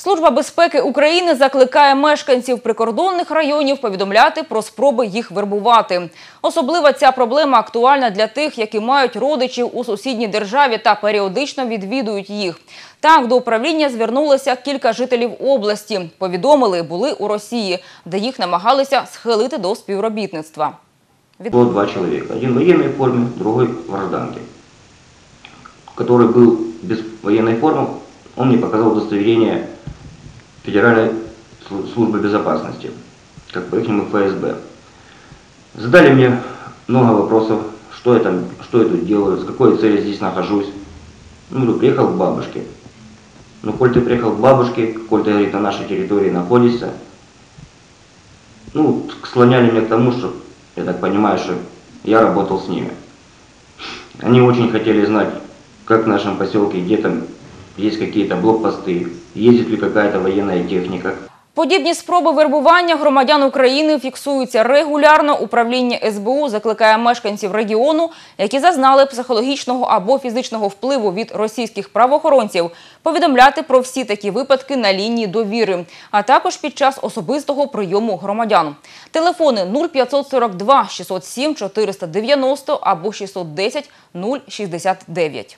Служба безпеки України закликає мешканців прикордонних районів повідомляти про спроби їх вербувати. Особливо ця проблема актуальна для тих, які мають родичів у сусідній державі та періодично відвідують їх. Так, до управління звернулося кілька жителів області. Повідомили, були у Росії, де їх намагалися схилити до співробітництва. Від- Было два человека. Один в военной форме, другой в гражданке. Который был без военной формы, он мне показал удостоверение Федеральной слу- службы безопасности, как по их ФСБ. Задали мне много вопросов, что я там, что я тут делаю, с какой целью здесь нахожусь. Ну, говорю, приехал к бабушке. Ну, коль ты приехал к бабушке, коль ты, говорит, на нашей территории находишься, ну, склоняли меня к тому, что, я так понимаю, что я работал с ними. Они очень хотели знать, как в нашем поселке, где там есть какие-то блокпосты, ездит ли какая-то военная техника. Подібні спроби вербування громадян України фіксуються регулярно. Управління СБУ закликає мешканців регіону, які зазнали психологічного або фізичного впливу від російських правоохоронців, повідомляти про всі такі випадки на лінії довіри, а також під час особистого прийому громадян. Телефони 0542 607 490 або 610 069.